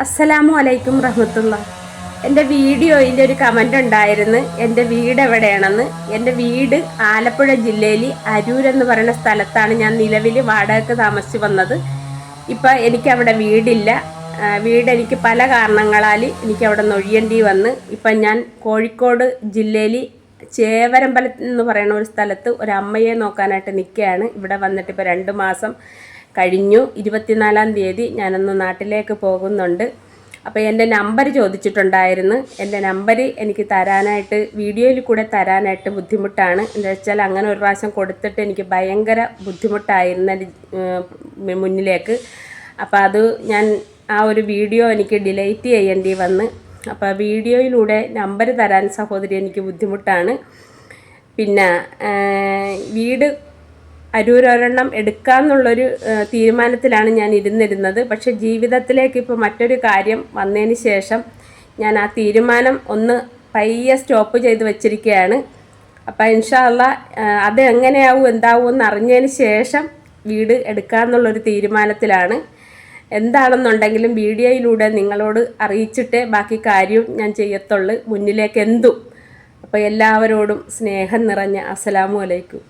അസ്സലാമു അലൈക്കും റഹ്മത്തുള്ള. എന്റെ വീഡിയോയിൽ ഒരു കമന്റ് ഉണ്ടായിരുന്നു എന്റെ വീട് എവിടെയാണെന്ന്. എന്റെ വീട് ആലപ്പുഴ ജില്ലയിൽ അരൂർ എന്ന് പറയുന്ന സ്ഥലത്താണ് ഞാൻ നിലവിൽ വാടകയ്ക്ക് താമസിച്ച് വന്നത്. ഇപ്പം എനിക്കവിടെ വീടില്ല. വീട് എനിക്ക് പല കാരണങ്ങളാൽ എനിക്ക് അവിടെ നിന്ന് ഒഴിയേണ്ടി വന്ന്. ഇപ്പം ഞാൻ കോഴിക്കോട് ജില്ലയിൽ ചേവരമ്പലം എന്ന് പറയുന്ന ഒരു സ്ഥലത്ത് ഒരു അമ്മയെ നോക്കാനായിട്ട് നിൽക്കുകയാണ്. ഇവിടെ വന്നിട്ട് ഇപ്പോൾ രണ്ട് മാസം കഴിഞ്ഞു. ഇരുപത്തിനാലാം തീയതി ഞാനൊന്ന് നാട്ടിലേക്ക് പോകുന്നുണ്ട്. അപ്പോൾ എന്റെ നമ്പർ ചോദിച്ചിട്ടുണ്ടായിരുന്നു. എന്റെ നമ്പർ എനിക്ക് തരാനായിട്ട് വീഡിയോയിൽ കൂടെ തരാനായിട്ട് ബുദ്ധിമുട്ടാണ്. എന്താ വെച്ചാൽ അങ്ങനെ ഒരു പ്രാവശ്യം കൊടുത്തിട്ട് എനിക്ക് ഭയങ്കര ബുദ്ധിമുട്ടായിരുന്നു മുന്നിലേക്ക്. അപ്പോൾ അത് ഞാൻ ആ ഒരു വീഡിയോ എനിക്ക് ഡിലൈറ്റ് ചെയ്യേണ്ടി വന്ന്. അപ്പോൾ വീഡിയോയിലൂടെ നമ്പർ തരാൻ സഹോദരി എനിക്ക് ബുദ്ധിമുട്ടാണ്. പിന്നെ ഏഹ്, അരൂരൊരെണ്ണം എടുക്കാമെന്നുള്ളൊരു ഏഹ്, തീരുമാനത്തിലാണ് ഞാൻ ഇരുന്നിരുന്നത്. പക്ഷെ ജീവിതത്തിലേക്ക് ഇപ്പോൾ മറ്റൊരു കാര്യം വന്നതിന് ശേഷം ഞാൻ ആ തീരുമാനം ഒന്ന് പയ്യെ സ്റ്റോപ്പ് ചെയ്ത് വെച്ചിരിക്കുകയാണ് അപ്പം ഇൻഷാല്ല അത് എങ്ങനെയാവും എന്താവും എന്ന് അറിഞ്ഞതിന് ശേഷം വീട് എടുക്കാമെന്നുള്ളൊരു തീരുമാനത്തിലാണ്. എന്താണെന്നുണ്ടെങ്കിലും വീഡിയോയിലൂടെ നിങ്ങളോട് അറിയിച്ചിട്ടേ ബാക്കി കാര്യവും ഞാൻ ചെയ്യത്തുള്ളൂ. മുന്നിലേക്ക് എന്തും. അപ്പോൾ എല്ലാവരോടും സ്നേഹം നിറഞ്ഞ അസ്സലാമു അലൈക്കും.